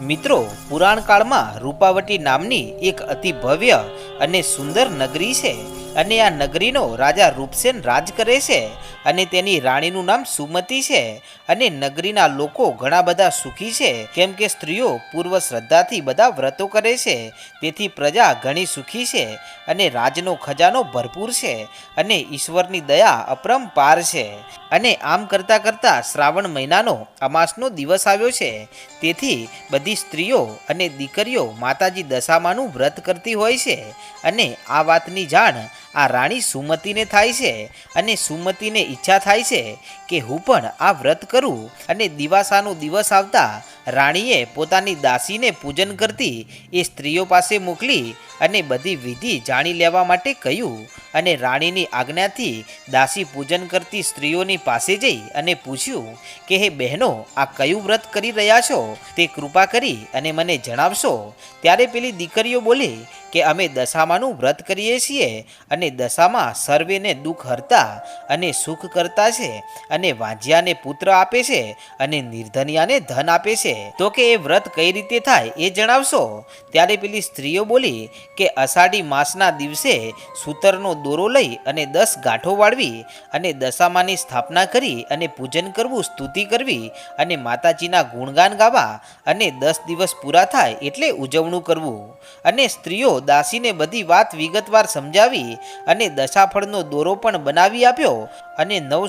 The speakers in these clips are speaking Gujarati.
મિત્રો, પુરાણ કાળમાં રૂપાવટી નામની એક અતિ ભવ્ય અને સુંદર નગરી છે અને આ નગરીનો રાજા રૂપસેન રાજ કરે છે અને તેની રાણીનું નામ સુમતી છે અને નગરીના લોકો ઘણા બધા સુખી છે, કેમ કે સ્ત્રીઓ પૂર્વ શ્રદ્ધાથી બધા વ્રતો કરે છે, તેથી પ્રજા ઘણી સુખી છે અને રાજનો ખજાનો ભરપૂર છે અને ઈશ્વરની દયા અપરંપાર છે. અને આમ કરતાં કરતાં શ્રાવણ મહિનાનો અમાસનો દિવસ આવ્યો છે. તેથી બધી સ્ત્રીઓ અને દીકરીઓ માતાજી દશામાનું વ્રત કરતી હોય છે અને આ વાતની જાણ આ રાણી સુમતીને થાય છે અને સુમતીને ઈચ્છા થાય છે કે હું પણ આ વ્રત કરું અને દિવાસાનો દિવસ આવતા રાણીએ પોતાની દાસીને પૂજન કરતી એ સ્ત્રીઓ પાસે મોકલી અને બધી વિધિ જાણી લેવા માટે કહ્યું. અને રાણીની આજ્ઞાથી દાસી પૂજન કરતી સ્ત્રીઓની પાસે જઈ અને પૂછ્યું કે, હે બહેનો, આ કયું વ્રત કરી રહ્યા છો? તે કૃપા કરી અને મને જણાવશો. ત્યારે પેલી દીકરીઓ બોલી કે અમે દશામાનું વ્રત કરીએ છીએ અને દશામાં સર્વેને દુઃખ હરતા અને સુખ કરતા છે અને વાંજ્યાને પુત્ર આપે છે અને નિર્ધનિયાને ધન આપે છે. તો કે એ વ્રત કઈ રીતે થાય એ જણાવશો? ત્યારે પેલી સ્ત્રીઓ બોલી કે અષાઢી માસના દિવસે સૂતરનો દોરો લઈ અને દસ ગાંઠો વાળવી અને દશામાની સ્થાપના કરી અને પૂજન કરવું, સ્તુતિ કરવી અને માતાજીના ગુણગાન ગાવા અને દસ દિવસ પૂરા થાય એટલે ઉજવણું કરવું. અને સ્ત્રીઓ દાસીને બધી વાત વિગતવાર સમજાવી અને દશાફળનો દોરો પણ બનાવી આપ્યો અને નવ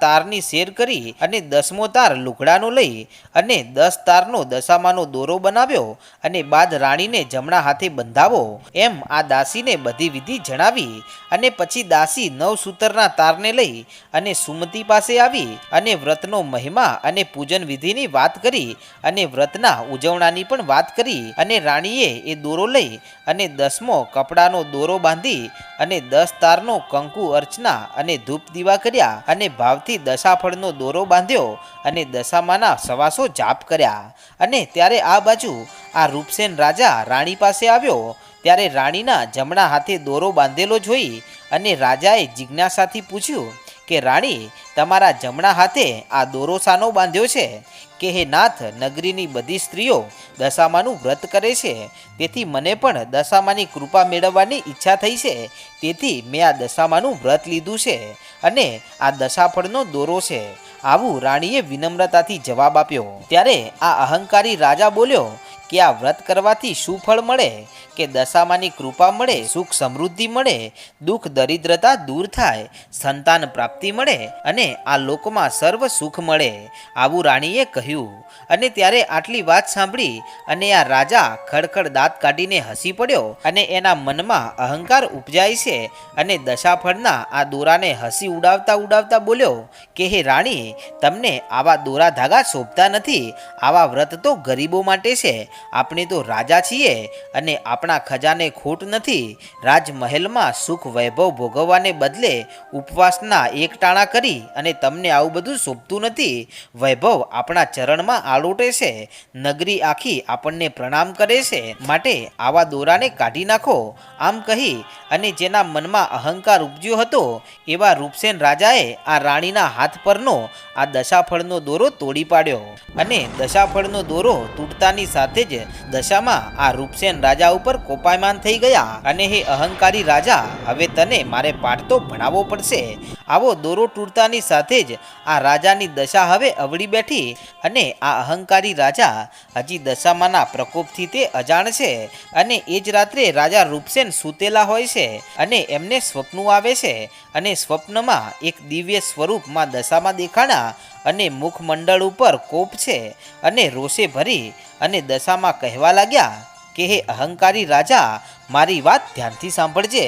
તારની શેર કરી અને દસમો તાર લુગડાનો લઈ અને દસ તારનો દશામાનો દોરો બનાવ્યો અને બાદ રાણીને જમણા હાથે બંધાવો. એમ આ દાસીને બધી વિધિ જણાવી અને પછી દાસી નવ સૂતરના તારને લઈ અને સુમતિ પાસે આવી અને વ્રતનો મહિમા અને પૂજન વિધિની વાત કરી અને વ્રતના ઉજવણાની પણ વાત કરી અને રાણીએ એ દોરો લઈ દસમો કપડાનો દોરો બાંધી અને દસ તારનો કંકુ અર્ચના અને ધૂપ દીવા કર્યા અને ભાવથી દશાફળનો દોરો બાંધ્યો અને દશામાના સવાસો જાપ કર્યા. અને ત્યારે આ બાજુ આ રૂપસેન રાજા રાણી પાસે આવ્યો. ત્યારે રાણીના જમણા હાથે દોરો બાંધેલો જોઈ અને રાજાએ જિજ્ઞાસાથી પૂછ્યું કે, રાણી, તમારા જમણા હાથે આ દોરો સાનો બાંધ્યો છે? કે હે નાથ, નગરીની બધી સ્ત્રીઓ દશામાનું વ્રત કરે છે. તેથી મને પણ દશામાની કૃપા મેળવવાની ઈચ્છા થઈ છે. તેથી મેં આ દશામાનું વ્રત લીધું છે અને આ દશાફળનો દોરો છે. આવું રાણીએ વિનમ્રતાથી જવાબ આપ્યો. ત્યારે આ અહંકારી રાજા બોલ્યો કે આ વ્રત કરવાથી શું ફળ મળે? કે દશામાની કૃપા મળે, સુખ સમૃદ્ધિ મળે, દુઃખ દરિદ્રતા દૂર થાય, સંતાન પ્રાપ્તિ મળે અને આ લોકમાં સર્વ સુખ મળે, આવું રાણીએ કહ્યું. અને ત્યારે આટલી વાત સાંભળી અને આ રાજા ખડખડ દાંત કાઢીને હસી પડ્યો અને એના મનમાં અહંકાર ઉપજાય છે અને દશાફળના આ દોરાને હસી ઉડાવતા ઉડાવતા બોલ્યો કે, હે રાણી, તમને આવા દોરા ધાગા શોભતા નથી. આવા વ્રત તો ગરીબો માટે છે. આપણે તો રાજા છીએ અને આપણા ખજાને ખોટ નથી. રાજમહેલમાં સુખ વૈભવ ભોગવવાને બદલે ઉપવાસના એકટાણા કરી અને તમને આવું બધું શોભતું નથી. વૈભવ આપણા ચરણમાં આલોટે છે. નગરી આખી આપણને પ્રણામ કરે છે. માટે આવા દોરાને કાઢી નાખો. આમ કહી અને જેના મનમાં અહંકાર ઉપજ્યો હતો, એવા રૂપસેન રાજાએ આ રાણીના હાથ પરનો, આ દશાફળનો દોરો તોડી પાડ્યો. અને દશાફળનો દોરો તૂટતાની સાથે જ દશામાં આ રૂપસેન રાજા ઉપર કોપાયમાન થઈ ગયા. અને હે અહંકારી રાજા, હવે તને મારે પાઠ તો ભણાવવો પડશે. આવો દોરો તૂટતાની સાથે જ આ રાજાની દશા હવે અવળી બેઠી અને આ અહંકારી રાજા હજી દશામાના પ્રકોપથી તે અજાણ છે અને એ જ રાત્રે રાજા રૂપસેન સૂતેલા હોય છે અને એમને સ્વપ્નું આવે છે અને સ્વપ્નમાં એક દિવ્ય સ્વરૂપમાં દશામાં દેખાણા અને મુખમંડળ ઉપર કોપ છે અને રોષે ભરી અને દશામાં કહેવા લાગ્યા કે, હે અહંકારી રાજા, મારી વાત ધ્યાનથી સાંભળજે.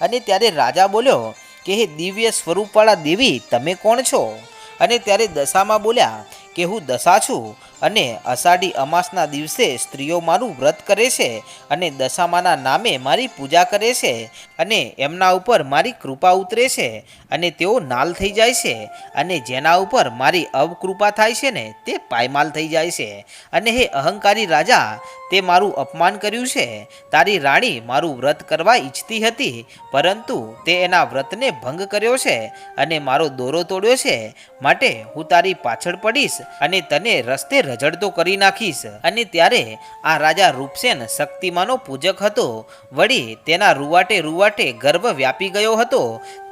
અને ત્યારે રાજા બોલ્યો કે, હે દિવ્ય સ્વરૂપવાળા દેવી, તમે કોણ છો? અને ત્યારે દશામાં બોલ્યા કે હું દશા છું? અને અષાઢી અમાસના દિવસે સ્ત્રીઓ મારું વ્રત કરે છે અને દશામાના નામે મારી પૂજા કરે છે અને એમના ઉપર મારી કૃપા ઉતરે છે અને તેઓ નાલ થઈ જાય છે અને જેના ઉપર મારી અવકૃપા થાય છે ને તે પાયમાલ થઈ જાય છે. અને હે અહંકારી રાજા, તે મારું અપમાન કર્યું છે. તારી રાણી મારું વ્રત કરવા ઈચ્છતી હતી, પરંતુ તે એના વ્રતને ભંગ કર્યો છે અને મારો દોરો તોડ્યો છે. માટે હું તારી પાછળ પડીશ અને તને રસ્તે રઝળતો કરી નાખીશ. અને ત્યારે આ રાજા રૂપસેન શક્તિમાનો પૂજક હતો. વળી તેના રૂવાટે રૂવાટે ગર્વ વ્યાપી ગયો હતો.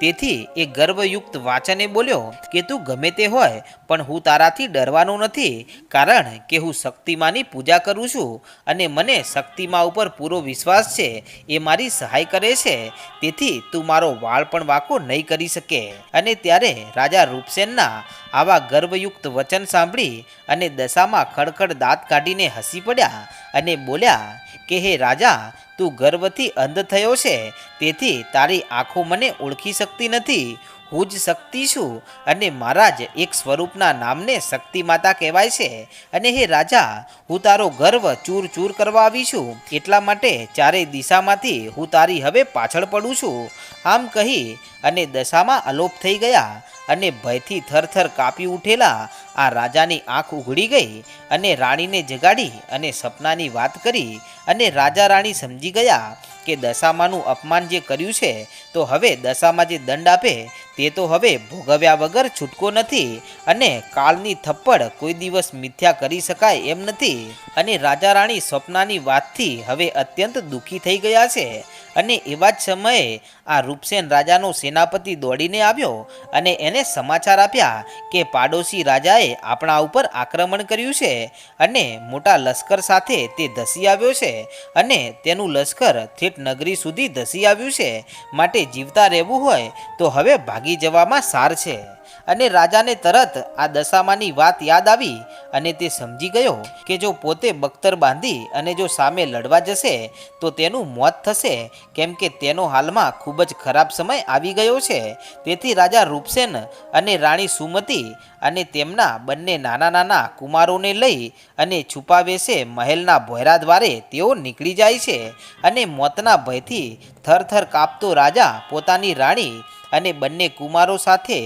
તેથી એ ગર્વયુક્ત વાચને બોલ્યો કે તું ગમે તે હોય, પણ હું તારાથી ડરવાનો નથી. કારણ કે હું શક્તિમાની પૂજા કરું છું અને મને શક્તિમા ઉપર પૂરો વિશ્વાસ છે. એ મારી સહાય કરે છે. તેથી તું મારો વાળ પણ વાંકો નહીં કરી શકે. અને ત્યારે રાજા રૂપસેનના આવા ગર્વયુક્ત વચન સાંભળી અને દશામાં ખડખડ દાંત કાઢીને હસી પડ્યા અને બોલ્યા, કે હે રાજા, તું ગર્વથી અંધ થયો છે, તેથી તારી આંખો મને ઓળખી શકતી નથી. હું જ શક્તિ છું અને મારા જ એક સ્વરૂપના નામને શક્તિ માતા કહેવાય છે. અને હે રાજા, હું તારો ગર્વ ચૂર ચૂર કરવા આવી છું. એટલા માટે ચારેય દિશામાંથી હું તારી હવે પાછળ પડું છું. આમ કહી અને દશામાં અલોપ થઈ ગયા અને ભયથી થરથર કાપી ઉઠેલા આ રાજાની આંખ ઉઘડી ગઈ અને રાણીને જગાડી અને સપનાની વાત કરી અને રાજા રાણી સમજી ગયા કે દશામાનું અપમાન જે કર્યું છે, તો હવે દશામાં જે દંડ આપે તે તો હવે ભોગવ્યા વગર છૂટકો નથી અને કાળની થપ્પડ કોઈ દિવસ મિથ્યા કરી શકાય એમ નથી. અને રાજા રાણી સ્વપ્નાની વાતથી હવે અત્યંત દુઃખી થઈ ગયા છે. અને એવા જ સમયે આ રૂપસેન રાજાનો સેનાપતિ દોડીને આવ્યો અને એને સમાચાર આપ્યા કે પાડોશી રાજાએ આપણા ઉપર આક્રમણ કર્યું છે અને મોટા લશ્કર સાથે તે ધસી આવ્યો છે અને તેનું લશ્કર થેઠ નગરી સુધી ધસી આવ્યું છે, માટે જીવતા રહેવું હોય તો હવે ભાગી જવામાં સાર છે. અને રાજાને તરત આ દશામાની વાત યાદ આવી અને તે સમજી ગયો કે જો પોતે બખ્તર બાંધી અને જો સામે લડવા જશે, તો તેનું મોત થશે. કેમ કે તેનો હાલમાં ખૂબ જ ખરાબ સમય આવી ગયો છે. તેથી રાજા રૂપસેન અને રાણી સુમતી અને તેમના બંને નાના નાના કુમારોને લઈ અને છુપાવે છે મહેલના ભોયરા દ્વારે તેઓ નીકળી જાય છે. અને મોતના ભયથી થરથર કાપતો રાજા પોતાની રાણી અને બંને કુમારો સાથે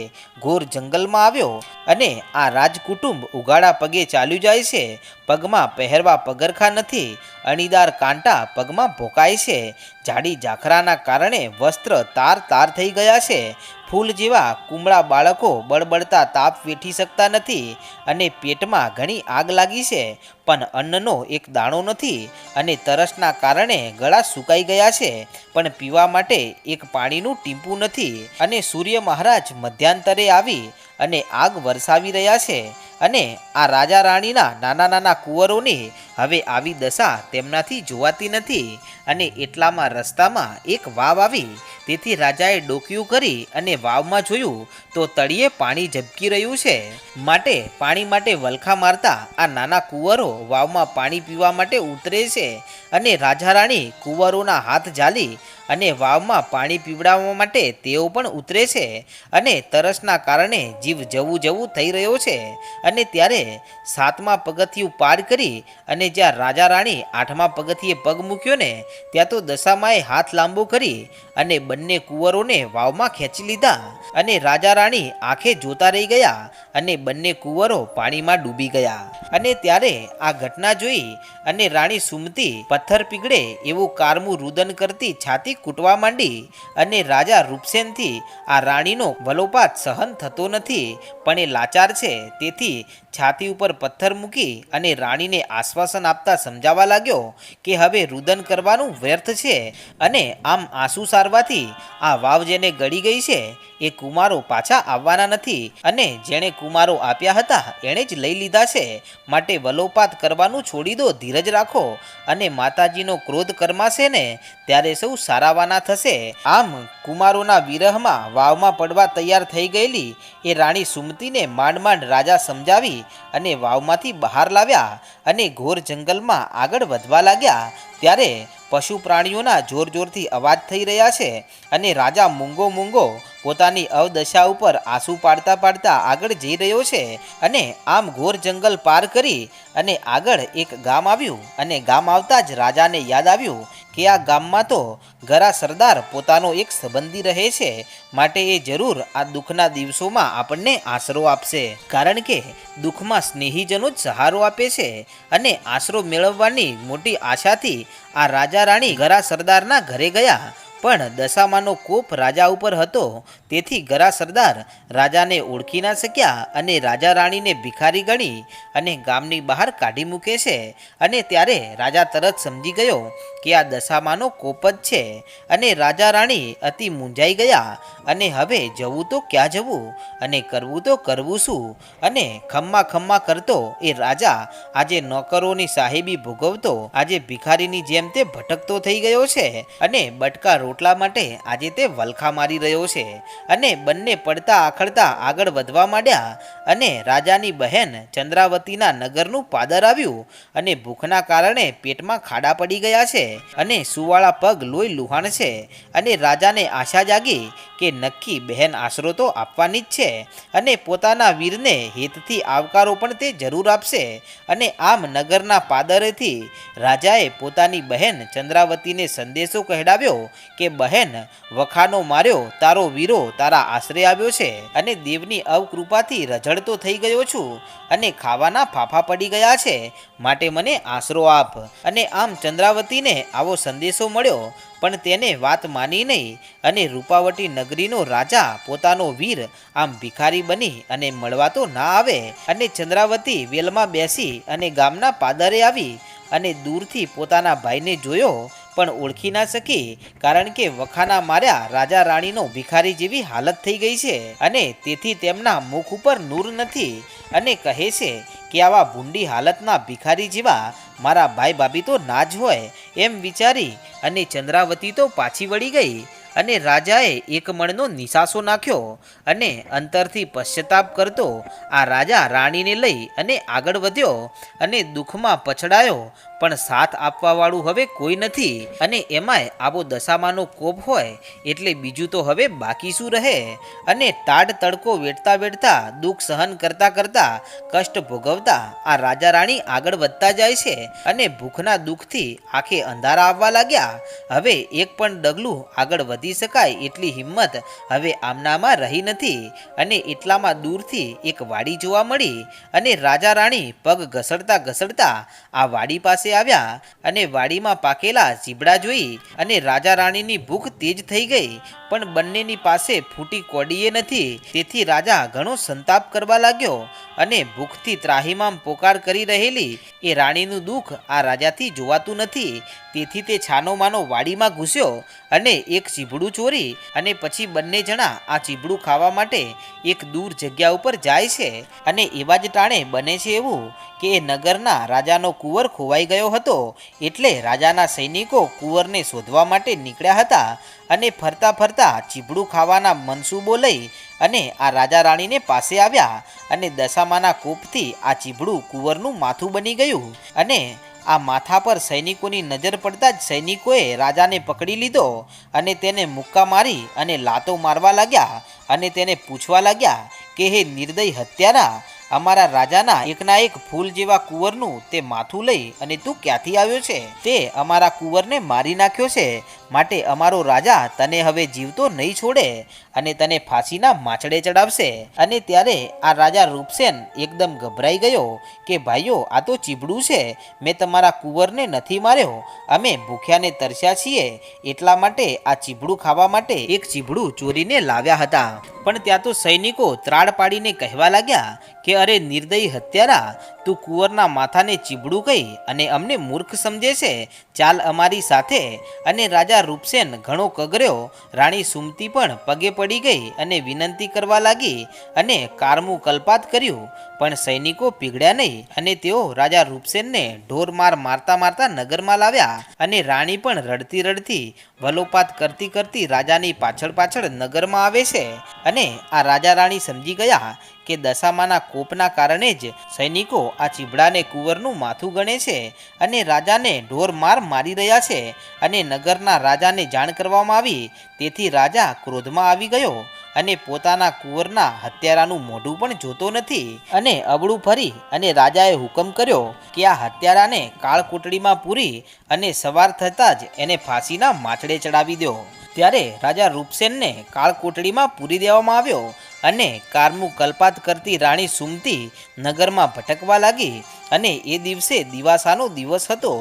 ઘોર જંગલમાં આવ્યો અને આ રાજકુટુંબ ઉગાડા પગે ચાલ્યું જાય છે. પગમાં પહેરવા પગરખા નથી, અણીદાર કાંટા પગમાં ભોકાય છે. જાડી ઝાખરાના કારણે વસ્ત્ર તાર તાર થઈ ગયા છે. ફૂલ જેવા કુમળા બાળકો બળબડતા તાપ વેઠી શકતા નથી અને પેટમાં ઘણી આગ લાગી છે. પણ અન્નનો એક દાણો નથી અને તરસના કારણે ગળા સુકાઈ ગયા છે. પણ પીવા માટે એક પાણીનું ટીમ્પું નથી અને સૂર્ય મહારાજ મધ્યાંતરે આવી અને આગ વરસાવી રહ્યા છે અને આ રાજા રાણીના નાના નાના કુંવરોની હવે આવી દશા તેમનાથી જોવાતી નથી અને એટલામાં રસ્તામાં એક વાવ આવી. તેથી રાજાએ ડોકિયું કરી અને વાવમાં જોયું તો તળિયે પાણી ઝબકી રહ્યું છે. માટે પાણી માટે વલખા મારતા આ નાના કુંવરો વાવમાં પાણી પીવા માટે ઉતરે છે અને રાજા રાણી કુંવરોના હાથ ઝાલી અને વાવમાં પાણી પીવડાવવા માટે તેઓ પણ ઉતરે છે અને તરસના કારણે જીવ જવું જવું થઈ રહ્યો છે. અને ત્યારે સાતમા પગથિયું પાર કરી અને જ્યાં રાજા રાણી આઠમા પગથિયે પગ મૂક્યો ને, ત્યાં તો દશામાએ હાથ લાંબો કરી અને બંને કુંવરોને વાવમાં ખેંચી લીધા અને રાજા રાણી આંખે જોતા રહી ગયા અને બંને કુંવરો પાણીમાં ડૂબી ગયા. અને ત્યારે આ ઘટના જોઈ અને રાણી સુમતી પથ્થર પીગળે એવું કારમું રુદન કરતી છાતી કૂટવા માંડી અને રાજા રૂપસેનથી આ રાણીનો વલોપાત સહન થતો નથી, પણ એ લાચાર છે. તેથી છાતી ઉપર પથ્થર મૂકી અને રાણીને આશ્વાસન આપતા સમજાવવા લાગ્યો કે હવે રુદન કરવાનું વ્યર્થ છે અને આમ આંસુ સારવાથી આ વાવ જેને ગળી ગઈ છે, એ કુમારો પાછા આવવાના નથી અને જેણે કુમારો આપ્યા હતા, એણે જ લઈ લીધા છે. માટે વલોપાત કરવાનું છોડી દો, ધીરજ રાખો અને માતાજીનો ક્રોધ કરમાશે ને, ત્યારે સૌ સારાવાના થશે. આમ, કુમારોના વિરહમાં વાવમાં પડવા તૈયાર થઈ ગયેલી એ રાણી સુમતીને માંડ માંડ રાજા સમજાવી અને વાવમાંથી બહાર લાવ્યા અને ઘોર જંગલમાં આગળ વધવા લાગ્યા. ત્યારે પશુ પ્રાણીઓના જોર જોરથી અવાજ થઈ રહ્યા છે અને રાજા મૂંગો મૂંગો પોતાની અવદશા ઉપર આંસુ પાડતા પાડતા આગળ જઈ રહ્યો છે અને આમ ઘોર જંગલ પાર કરી અને આગળ એક ગામ આવ્યું અને ગામ આવતા જ રાજાને યાદ આવ્યું કે આ ગામમાં તો ગરા સરદાર પોતાનો એક સંબંધી રહે છે, માટે એ જરૂર આ દુઃખના દિવસોમાં આપણને આશરો આપશે. કારણ કે દુઃખમાં સ્નેહીજનો જ સહારો આપે છે અને આશરો મેળવવાની મોટી આશાથી આ રાજા રાણી ગરા સરદારના ઘરે ગયા. પણ દશામાનો કોપ રાજા ઉપર હતો. તેથી ગરા સરદાર રાજાને ઓળખી ના શક્યા અને રાજા રાણીને ભિખારી ગણી અને ગામની બહાર કાઢી મૂકે છે. અને ત્યારે રાજા તરત સમજી ગયો કે આ દશામાનો કોપ જ છે અને રાજા રાણી અતિ મૂંઝાઈ ગયા અને હવે જવું તો ક્યાં જવું અને કરવું તો કરવું શું અને ખમ્મા ખમ્મા કરતો એ રાજા આજે નોકરોની સાહેબી ભોગવતો, આજે ભિખારીની જેમ તે ભટકતો થઈ ગયો છે અને બટકા રોટલા માટે આજે તે વલખા મારી રહ્યો છે અને બંને પડતા આખડતા આગળ વધવા માંડ્યા અને રાજાની બહેન ચંદ્રાવતીના નગરનું પાદર આવ્યું અને ભૂખના કારણે પેટમાં ખાડા પડી ગયા છે અને સુવાળા પગ લોહી લુહાણ છે અને રાજાને આશા જાગી કે નક્કી બહેન આશરો તો આપવાની જ છે અને પોતાના વીરને હિતથી આવકારો પણ તે જરૂર આપશે અને આમ નગરના પાદરેથી રાજાએ પોતાની બહેન ચંદ્રાવતીને સંદેશો કહેડાવ્યો કે બહેન વખાનો માર્યો, તારો વીરો તારા આશરે આવ્યો છે અને દેવની અવકૃપાથી રઝળતો થઈ ગયો છું અને ખાવાના ફાફા પડી ગયા છે. માટે મને આશરો આપ. અને આમ ચંદ્રાવતીને આવો સંદેશો મળ્યો, પણ તેને વાત માની નહીં અને રૂપાવટી નગરીનો રાજા, પોતાનો વીર આમ ભિખારી બની અને મળવા તો ના આવે. અને ચંદ્રાવતી વેલમાં બેસી અને ગામના પાદરે આવી અને દૂરથી પોતાના ભાઈને જોયો પણ ઓળખી ના શકી કારણ કે વખાના માર્યા રાજા રાણીનો ભિખારી જેવી હાલત થઈ ગઈ છે અને તેથી તેમના મુખ ઉપર નૂર નથી અને કહે છે કે આવા ભૂંડી હાલતના ભિખારી જેવા મારા ભાઈ ભાભી તો ના જ હોય એમ વિચારી અને ચંદ્રાવતી તો પાછી વળી ગઈ અને રાજાએ એક મણનો નિશાસો નાખ્યો અને અંતરથી પશ્ચાતાપ કરતો આ રાજા રાણીને લઈ અને આગળ વધ્યો અને દુઃખમાં પછડાયો. પણ સાથ આપવાવાળું હવે કોઈ નથી અને એમાંય આવો દશામાનો કોપ હોય એટલે બીજું તો હવે બાકી શું રહે? અને તાડ તડકો વેઠતા વેઠતા દુઃખ સહન કરતા કરતા, કષ્ટ ભોગવતા આ રાજા રાણી આગળ વધતા જાય છે અને ભૂખના દુઃખથી આંખે અંધારા આવવા લાગ્યા. હવે એક પણ ડગલું આગળ વધી શકાય એટલી હિંમત હવે આમનામાં રહી નથી. અને એટલામાં દૂરથી એક વાડી જોવા મળી અને રાજા રાણી પગ ઘસડતા ઘસડતા આ વાડી પાસે આવ્યા અને વાડીમાં પાકેલા ચીબડા જોઈ અને રાજા રાણીની ભૂખ તેજ થઈ ગઈ. પણ બંનેની પાસે ફૂટી કોડીએ નથી. તેથી રાજા ઘણો સંતાપ કરવા લાગ્યો અને ભૂખથી ત્રાહીમામ પોકાર કરી રહેલી એ રાણીનું દુઃખ આ રાજાથી જોવાતું નથી. તેથી તે છાનો માનો વાડીમાં ઘૂસ્યો અને એક ચીબડું ચોરી અને પછી બંને જણા આ ચીબડું ખાવા માટે એક દૂર જગ્યા ઉપર જાય છે. અને એવા જ ટાણે બને છે એવું કે એ નગરના રાજાનો કુંવર ખોવાઈ ગયો હતો એટલે રાજાના સૈનિકો કુંવરને શોધવા માટે નીકળ્યા હતા અને ફરતા ફરતા ચીબડું ખાવાના મનસૂબો લઈ અને આ રાજા રાણીને પાસે આવ્યા અને દશામાના કોપથી આ ચીબડું કુંવરનું માથું બની ગયું અને આ માથા પર સૈનિકોની નજર પડતા જ સૈનિકોએ રાજાને પકડી લીધો અને તેને મુક્કા મારી અને લાતો મારવા લાગ્યા અને તેને પૂછવા લાગ્યા કે, હે નિર્દય હત્યારા અમારા રાજાના એકના એક ફૂલ જેવા કુંવરનું તે માથું લઈ અને તું ક્યાંથી આવ્યો છે? તે અમારા કુંવરને મારી નાખ્યો છે. માટે અમારો રાજા તને હવે જીવતો નહીં છોડે અને તને ફાંસીના માછડે ચડાવશે. અને ત્યારે આ રાજા રૂપસેન એકદમ ગભરાઈ ગયો કે, ભાઈઓ, આ તો ચીબડું છે. મેં તમારા કુંવરને નથી માર્યો. અમે ભૂખ્યાને તરસ્યા છીએ. એટલા માટે આ ચીબડું ખાવા માટે એક ચીબડું ચોરીને લાવ્યા હતા. પણ ત્યાં તો સૈનિકો ત્રાડ પાડીને કહેવા લાગ્યા કે, અરે નિર્દયી હત્યારા, તું કુંવરના માથાને ચીબડું કહી અને અમને મૂર્ખ સમજે છે. ચાલ અમારી સાથે. અને રાજા રૂપસેન ઘણો કગર્યો. રાણી સુમતી પણ પગે પડી ગઈ અને વિનંતી કરવા લાગી અને કારમું કલ્પાત કર્યું. પણ સૈનિકો પીગળ્યા નહીં અને તેઓ રાજા રૂપસેનને ઢોર માર મારતા મારતા નગરમાં લાવ્યા અને રાણી પણ રડતી રડતી વલોપાત કરતી કરતી રાજાની પાછળ પાછળ નગરમાં આવે છે અને આ રાજા રાણી સમજી ગયા કે દશામાના કોપના કારણે જ સૈનિકો આ ચીબડાને કુંવરનું માથું ગણે છે અને રાજાને ઢોર માર મારી રહ્યા છે અને નગરના રાજાને જાણ કરવામાં આવી. તેથી રાજા ક્રોધમાં આવી ગયો અને પોતાના કુંવરના હત્યારાનું મોઢું પણ જોતો નથી અને અબડું ફરી અને રાજાએ હુકમ કર્યો કે આ હત્યારાને કાળકૂટડીમાં પૂરી અને સવાર થતાં જ એને ફાંસીના માછડે ચડાવી દો. ત્યારે રાજા રૂપસેનને કાળકોટડીમાં પૂરી દેવામાં આવ્યો અને કારમું કલ્પાત કરતી રાણી સુમતી નગરમાં ભટકવા લાગી અને એ દિવસે દિવાસાનો દિવસ હતો.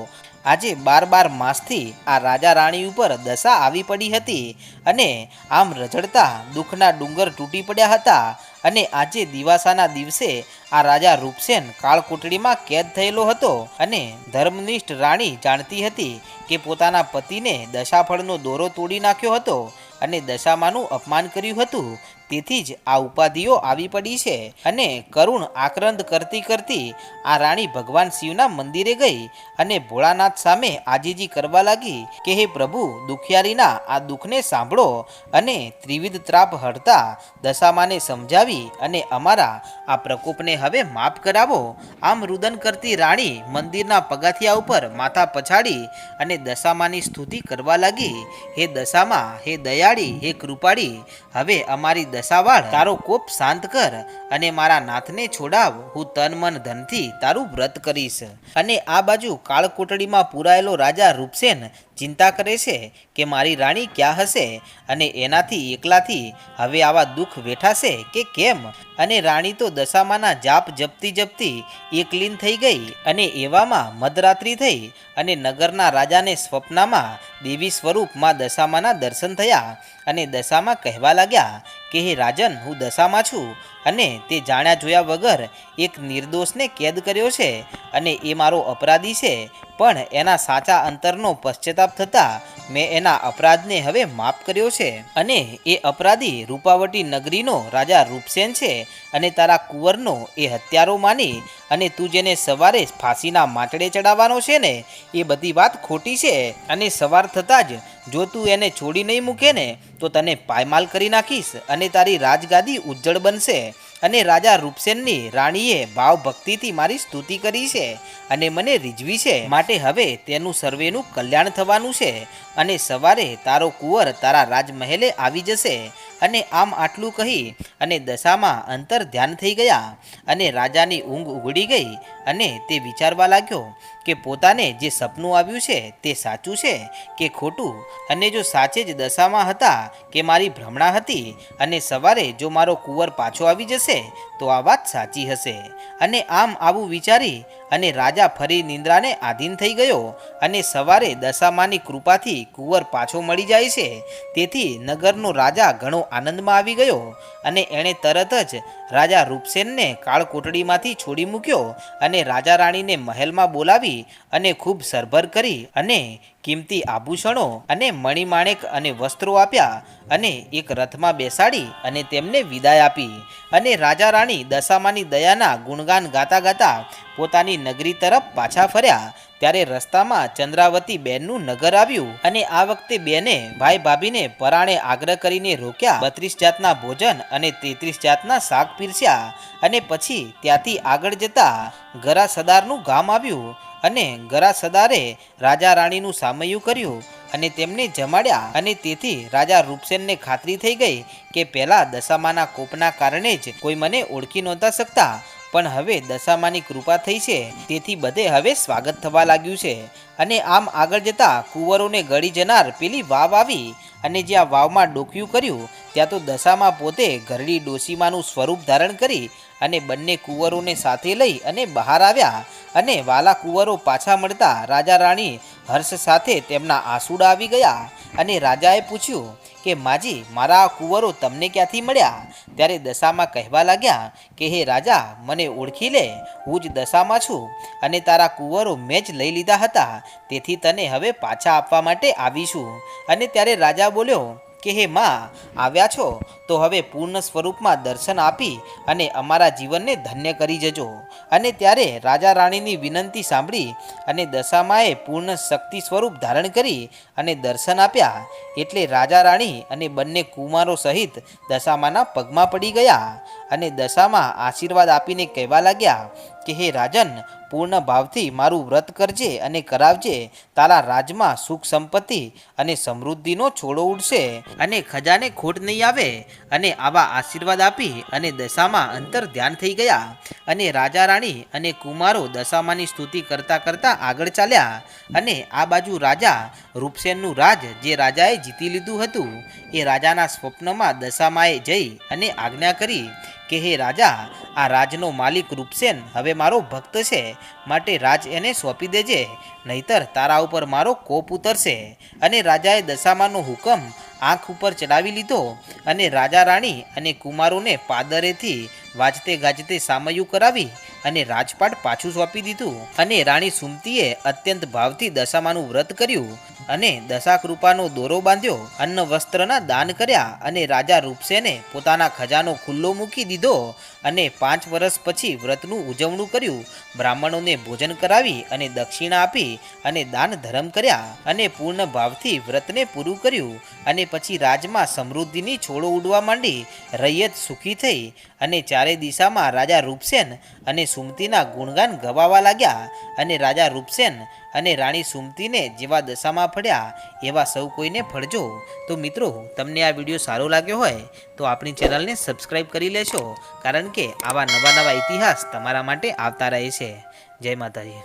આજે બાર બાર માસથી આ રાજા રાણી ઉપર દશા આવી પડી હતી અને આમ રઝળતા દુઃખના ડુંગર તૂટી પડ્યા હતા અને આજે દિવાસાના દિવસે આ રાજા રૂપસેન કાળકોટડીમાં કેદ થયેલો હતો અને ધર્મનિષ્ઠ રાણી જાણતી હતી કે પોતાના પતિને દશાફળનો દોરો તોડી નાખ્યો હતો અને દશામાનું અપમાન કર્યું હતું. તેથી જ આ ઉપાધિઓ આવી પડી છે અને કરુણ આક્રંદ કરતી કરતી આ રાણી ભગવાન શિવના મંદિરે ગઈ અને ભોળાનાથ સામે આજીજી કરવા લાગી કે હે પ્રભુ, દુખિયારીના આ દુઃખને સાંભળો અને ત્રિવિધ ત્રાપ હરતા દશામાને સમજાવી અને અમારા આ પ્રકોપને હવે માફ કરાવો. આમ રુદન કરતી રાણી મંદિરના પગાથિયા ઉપર માથા પછાડી અને દશામાની સ્તુતિ કરવા લાગી. હે દશામાં, હે દયાળી, હે કૃપાળી, હવે અમારી દશાવાળ, તારો કોપ શાંત કર અને મારા નાથને છોડાવ. હું તન મન ધનથી તારું વ્રત કરીશ. અને આ બાજુ કાળકોટડીમાં પૂરાયેલો રાજા રૂપસેન ચિંતા કરે છે કે મારી રાણી ક્યાં હશે અને એનાથી એકલાથી હવે આવા દુઃખ વેઠાશે કે કેમ? અને રાણી તો દશામાના જાપ જપતી જપતી એકલીન થઈ ગઈ અને એવામાં મધરાત્રિ થઈ અને નગરના રાજાને સ્વપ્નમાં દેવી સ્વરૂપમાં દશામાના દર્શન થયા અને દશામાં કહેવા લાગ્યા કે, હે રાજન, હું દશામાં છું. અને તે જાણ્યા જોયા વગર એક નિર્દોષને કેદ કર્યો છે અને એ મારો અપરાધી છે. પણ એના સાચા અંતરનો પશ્ચાતાપ થતાં મેં એના અપરાધને હવે માફ કર્યો છે. અને એ અપરાધી રૂપાવટી નગરીનો રાજા રૂપસેન છે અને તારા કુંવરનો એ હત્યારો માની અને તું જેને સવારે ફાંસીના માટડે ચડાવવાનો છે ને, એ બધી વાત ખોટી છે અને સવાર થતાં જ જો તું એને છોડી નહીં મૂકે ને, તો તને પાયમાલ કરી નાખીશ અને તારી રાજગાદી ઉજ્જળ બનશે. અને રાજા રૂપસેનની રાણીએ ભાવ ભક્તિથી મારી સ્તુતિ કરી છે અને મને રીઝવી છે. માટે હવે તેનું સર્વેનું કલ્યાણ થવાનું છે અને સવારે તારો કુંવર તારા રાજમહેલે આવી જશે અને આમ આટલું કહી અને દશામાં અંતર ધ્યાન થઈ ગયા અને રાજાની ઊંઘ ઉગડી ગઈ અને તે વિચારવા લાગ્યો કે પોતાને જે સપનું આવ્યું છે તે સાચું છે કે ખોટું? અને જો સાચે જ દશામાં હતા કે મારી ભ્રમણા હતી અને સવારે જો મારો કુંવર પાછો આવી જશે તો આ વાત સાચી હશે. અને આમ આવું વિચારી અને રાજા ફરી નિંદ્રાને આધીન થઈ ગયો અને સવારે દશામાની કૃપાથી કુંવર પાછો મળી જાય છે. તેથી નગરનો રાજા ઘણો આનંદમાં આવી ગયો અને એણે તરત જ રાજા રૂપસેનને કાળકોટડીમાંથી છોડી મૂક્યો અને રાજા રાણીને મહેલમાં બોલાવી અને ખૂબ સરભર કરી અને કિંમતી આભૂષણો અને મણિમાણેક અને વસ્ત્રો આપ્યા અને એક રથમાં બેસાડી અને તેમને વિદાય આપી. અને રાજા રાણી દશામાની દયાના ગુણગાન ગાતા ગાતા પોતાની નગરી તરફ પાછા ફર્યા. ત્યારે રસ્તામાં ચંદ્રાવતી બેનનું નગર આવ્યું અને આ વખતે બેને ભાઈ ભાભીને પરાણે આગ્રહ કરીને રોક્યા. બત્રીસ જાતના ભોજન અને તેત્રીસ જાતના શાક પીરસ્યા અને પછી ત્યાંથી આગળ જતા ગરા સદારનું ગામ આવ્યું. અને ગરા સદારે રાજા રાણીનું સામયું કર્યું અને તેમને જમાડ્યા અને તેથી રાજા રૂપસેનને ખાતરી થઈ ગઈ કે પહેલા દશામાના કોપના કારણે જ કોઈ મને ઓળખી નહોતા શકતા. પણ હવે દશામાની કૃપા થઈ છે, તેથી બધે હવે સ્વાગત થવા લાગ્યું છે. અને આમ આગળ જતા કુંવરોને ગળી જનાર પેલી વાવ આવી અને જ્યાં વાવમાં ડોકિયું કર્યું, ત્યાં તો દશામાં પોતે ઘરડી ડોસીમાનું સ્વરૂપ ધારણ કરી અને બંને કુંવરોને સાથે લઈ અને બહાર આવ્યા અને વાલા કુંવરો પાછા મળતા રાજા રાણી હર્ષ સાથે તેમના આંસુડા આવી ગયા અને રાજાએ પૂછ્યું કે માજી, મારા કુંવરો તમને ક્યાંથી મળ્યા? ત્યારે દશામાં કહેવા લાગ્યા કે, હે રાજા, મને ઓળખી લે, હું જ દશામાં છું અને તારા કુંવરો મેં જ લઈ લીધા હતા. તેથી તને હવે પાછા આપવા માટે આવીશું. અને ત્યારે રાજા બોલ્યો કે હે માં, આવ્યા છો? તો હવે પૂર્ણ સ્વરૂપમાં દર્શન આપી અને અમારા જીવનને ધન્ય કરી જજો. અને ત્યારે રાજા રાણીની વિનંતી સાંભળી અને દશામાએ પૂર્ણ શક્તિ સ્વરૂપ ધારણ કરી અને દર્શન આપ્યા. એટલે રાજા રાણી અને બંને કુમારો સહિત દશામાના પગમાં પડી ગયા. અને દશામાં આશીર્વાદ આપીને કહેવા લાગ્યા કે, હે રાજન, પૂર્ણ ભાવથી મારું વ્રત કરજે અને કરાવજે. તારા રાજમાં સુખ સંપત્તિ અને સમૃદ્ધિનો છોડો ઉડશે અને ખજાને ખોટ નહીં આવે. અને આવા આશીર્વાદ આપી અને દશામાં અંતર ધ્યાન થઈ ગયા. અને રાજા રાણી અને કુમારો દશામાની સ્તુતિ કરતા કરતા આગળ ચાલ્યા. અને આ બાજુ રાજા રૂપસેનનું રાજ જે રાજાએ જીતી લીધું હતું, એ રાજાના સ્વપ્નમાં દશામાએ જઈ અને આજ્ઞા કરી કે, હે રાજા, આ રાજનો માલિક રૂપસેન હવે મારો ભક્ત છે, માટે રાજ એને સોંપી દેજે, નહીતર તારા ઉપર મારો કોપ ઉતરશે. અને રાજાએ દશામાનો હુકમ આંખ ઉપર ચડાવી લીધો અને રાજા રાણી અને કુમારોને પાદરેથી વાજતે ગાજતે સામયું કરાવી અને રાજપાટ પાછું સોંપી દીધું. અને રાણી સુમતીએ અત્યંત ભાવથી દશામાનું વ્રત કર્યું. અને દશાકૃપાનો દોરો બાંધ્યો, અન્ન વસ્ત્રના દાન કર્યા અને રાજા રૂપસેને પોતાના ખજાનો ખુલ્લો મૂકી દીધો અને પાંચ વર્ષ પછી વ્રતનું ઉજવણું કર્યું. બ્રાહ્મણોને ભોજન કરાવી અને દક્ષિણા આપી અને દાન ધર્મ કર્યા અને પૂર્ણ ભાવથી વ્રતને પૂરું કર્યું અને પછી રાજમાં સમૃદ્ધિની છોડો ઉડવા માંડી. રૈયત સુખી થઈ અને ચારે દિશામાં રાજા રૂપસેન અને સુમતીના ગુણગાન ગવાવા લાગ્યા અને રાજા રૂપસેન અને રાણી સુમતીને જેવા દશામાં ફળ્યા એવા સૌ કોઈને ફળજો તો મિત્રો, તમને આ વીડિયો સારો લાગ્યો હોય, તો આપણી ચેનલને સબસ્ક્રાઈબ કરી લેશો, કારણ કે આવા નવા નવા ઇતિહાસ તમારા માટે આવતા રહે છે. જય માતાજી.